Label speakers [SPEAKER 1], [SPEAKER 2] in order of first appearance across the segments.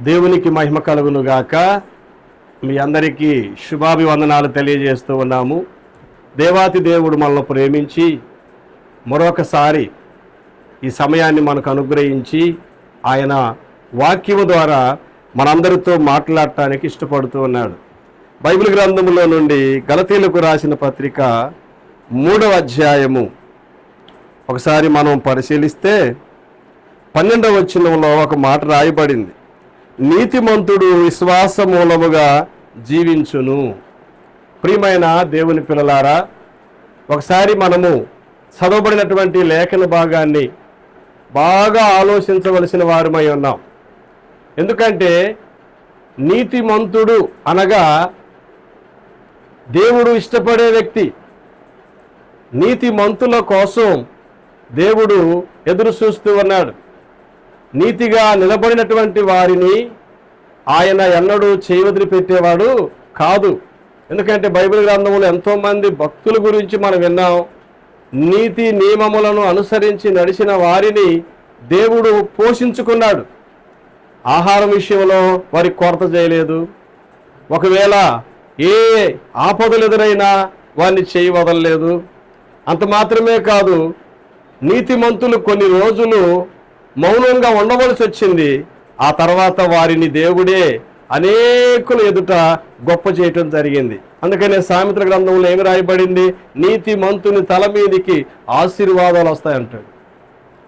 [SPEAKER 1] దేవునికి మహిమ కలుగునుగాక. మీ అందరికీ శుభాభివందనాలు తెలియజేస్తూ ఉన్నాము. దేవాతి దేవుడు మనల్ని ప్రేమించి మరొకసారి ఈ సమయాన్ని మనకు అనుగ్రహించి ఆయన వాక్యము ద్వారా మనందరితో మాట్లాడటానికి ఇష్టపడుతూ ఉన్నాడు. బైబిల్ గ్రంథములో నుండి గలతీలకు రాసిన పత్రిక మూడవ అధ్యాయము. ఒకసారి మనం పరిశీలిస్తే పన్నెండవ వచ్చినంలో ఒక మాట రాయబడింది. నీతిమంతుడు విశ్వాస మూలముగా జీవించును. ప్రియమైన దేవుని పిల్లలారా ఒకసారి మనము చదవబడినటువంటి లేఖన భాగాన్ని బాగా ఆలోచించవలసిన వారమై ఉన్నాం. ఎందుకంటే నీతిమంతుడు అనగా దేవుడు ఇష్టపడే వ్యక్తి. నీతిమంతుల కోసం దేవుడు ఎదురు చూస్తూ ఉన్నాడు. నీతిగా నిలబడినటువంటి వారిని ఆయన ఎన్నడూ చేయవదిలి పెట్టేవాడు కాదు. ఎందుకంటే బైబిల్ గ్రంథంలో ఎంతోమంది భక్తుల గురించి మనం విన్నాం. నీతి నియమములను అనుసరించి నడిచిన వారిని దేవుడు పోషించుకున్నాడు. ఆహారం విషయంలో వారి కొరత చేయలేదు. ఒకవేళ ఏ ఆపదలు ఎదురైనా వారిని చేయి వదలలేదు. అంత మాత్రమే కాదు నీతిమంతులు కొన్ని రోజులు మౌనంగా ఉండవలసి వచ్చింది. ఆ తర్వాత వారిని దేవుడే అనేకుల ఎదుట గొప్ప చేయటం జరిగింది. అందుకనే సామెతల గ్రంథంలో ఏమి రాయబడింది? నీతి మంతుని తల మీదికి ఆశీర్వాదాలు వస్తాయంటాడు.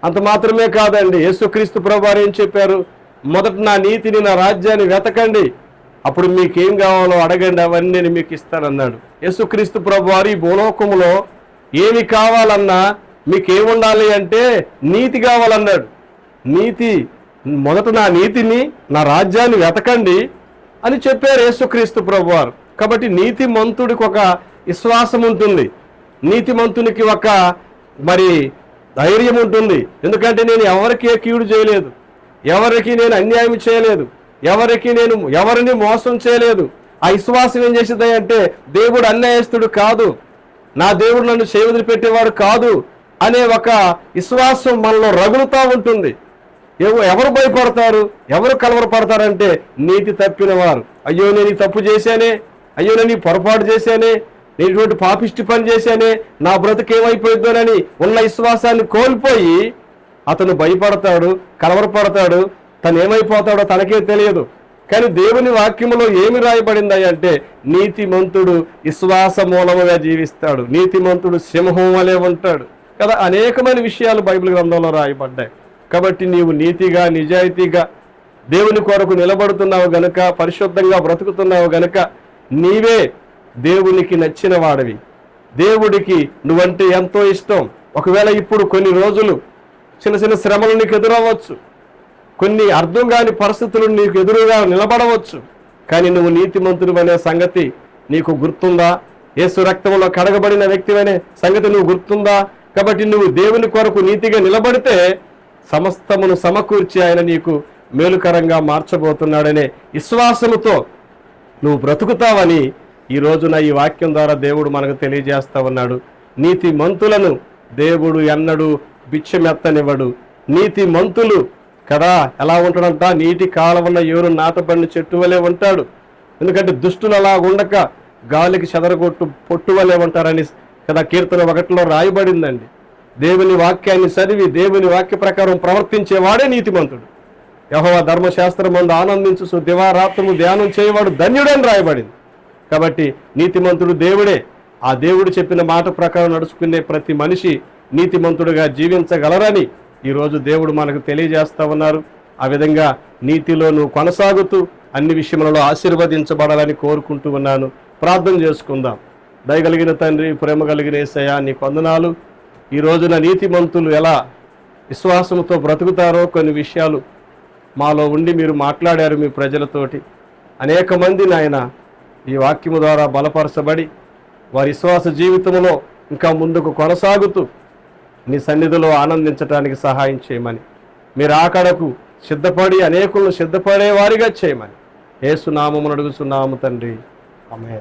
[SPEAKER 1] అంత మాత్రమే కాదండి. యేసుక్రీస్తు ప్రభువారు ఏం చెప్పారు? మొదట నా నీతిని నా రాజ్యాన్ని వెతకండి. అప్పుడు మీకేం కావాలో అడగండి. అవన్నీ నేను మీకు ఇస్తానన్నాడు. యేసుక్రీస్తు ప్రభువారు ఈ భూలోకంలో ఏమి కావాలన్నా మీకేముండాలి అంటే నీతి కావాలన్నాడు. నీతి మొదట నా నీతిని నా రాజ్యాన్ని వెతకండి అని చెప్పారు యేసుక్రీస్తు ప్రభువారు. కాబట్టి నీతిమంతుడికి ఒక విశ్వాసం ఉంటుంది. నీతిమంతునికి ఒక మరి ధైర్యం ఉంటుంది. ఎందుకంటే నేను ఎవరికి కీడు చేయలేదు. ఎవరికి నేను అన్యాయం చేయలేదు. ఎవరికి నేను ఎవరిని మోసం చేయలేదు. ఆ విశ్వాసం ఏం చేసింది అంటే దేవుడు అన్యాయస్తుడు కాదు. నా దేవుడు నన్ను చేయవదిలి పెట్టేవాడు కాదు అనే ఒక విశ్వాసం మనలో రగులుతూ ఉంటుంది. ఎవరు భయపడతారు? ఎవరు కలవరపడతారంటే నీతి తప్పిన వారు. అయ్యో నేను తప్పు చేశానే. అయ్యో నేను పొరపాటు చేశానే. నేను ఇటువంటి పాపిష్టి పని చేశానే. నా బ్రతుకు ఏమైపోయిద్దోనని ఉన్న విశ్వాసాన్ని కోల్పోయి అతను భయపడతాడు కలవరపడతాడు. తను ఏమైపోతాడో తనకే తెలియదు. కానీ దేవుని వాక్యంలో ఏమి రాయబడింది అంటే నీతిమంతుడు విశ్వాస మూలముగా జీవిస్తాడు. నీతిమంతుడు సింహం వలె ఉంటాడు. కదా అనేకమైన విషయాలు బైబిల్ గ్రంథంలో రాయబడ్డాయి. కాబట్టి నీవు నీతిగా నిజాయితీగా దేవుని కొరకు నిలబడుతున్నావు గనుక పరిశుద్ధంగా బ్రతుకుతున్నావు గనుక నీవే దేవునికి నచ్చిన వాడివి. దేవుడికి నువ్వంటే ఎంతో ఇష్టం. ఒకవేళ ఇప్పుడు కొన్ని రోజులు చిన్న చిన్న శ్రమలు నీకు ఎదురవ్వచ్చు. కొన్ని అర్థం కాని పరిస్థితులు నీకు ఎదురుగా నిలబడవచ్చు. కానీ నువ్వు నీతిమంతుడు అనే సంగతి నీకు గుర్తుందా? యేసు రక్తంలో కడగబడిన వ్యక్తివనే సంగతి నువ్వు గుర్తుందా? కాబట్టి నువ్వు దేవుని కొరకు నీతిగా నిలబడితే సమస్తమును సమకూర్చి ఆయన నీకు మేలుకరంగా మార్చబోతున్నాడనే విశ్వాసముతో నువ్వు బ్రతుకుతావని ఈ రోజున ఈ వాక్యం ద్వారా దేవుడు మనకు తెలియజేస్తా ఉన్నాడు. నీతి మంతులను దేవుడు ఎన్నడు బిచ్చమెత్తనివ్వడు. నీతి మంతులు కదా ఎలా ఉంటాడంట? నీటి కాలవన్న ఎవరు నాటబడిన చెట్టు వలె ఉంటాడు. ఎందుకంటే దుష్టులు అలా ఉండక గాలికి చెదరగొట్టు పొట్టు వలె ఉంటారని కదా కీర్తన ఒకటిలో రాయబడిందండి. దేవుని వాక్యాన్ని చదివి దేవుని వాక్య ప్రకారం ప్రవర్తించేవాడే నీతిమంతుడు. యహోవ ధర్మశాస్త్రం మందు ఆనందించు దివారాత్రము ధ్యానం చేయవాడు ధన్యుడని రాయబడింది. కాబట్టి నీతిమంతుడు దేవుడే. ఆ దేవుడు చెప్పిన మాట ప్రకారం నడుచుకునే ప్రతి మనిషి నీతిమంతుడుగా జీవించగలరని ఈరోజు దేవుడు మనకు తెలియజేస్తా ఉన్నారు. ఆ విధంగా నీతిలో నువ్వు కొనసాగుతూ అన్ని విషయములలో ఆశీర్వదించబడాలని కోరుకుంటూ ఉన్నాను. ప్రార్థన చేసుకుందాం. దయగలిగిన తండ్రి ప్రేమ కలిగిన ఏసయ్య నీ కొందనాలు ఈ రోజున నీతిమంతులు ఎలా విశ్వాసంతో బ్రతుకుతారో కొన్ని విషయాలు మాలో ఉండి మీరు మాట్లాడారు మీ ప్రజలతోటి. అనేక మంది నాయన ఈ వాక్యము ద్వారా బలపరచబడి వారి విశ్వాస జీవితంలో ఇంకా ముందుకు కొనసాగుతూ నీ సన్నిధిలో ఆనందించడానికి సహాయం చేయమని. మీరు ఆకడకు సిద్ధపడి అనేకులను సిద్ధపడేవారిగా చేయమని. ఏసునామమును అడుగుతున్నాము తండ్రి. అమే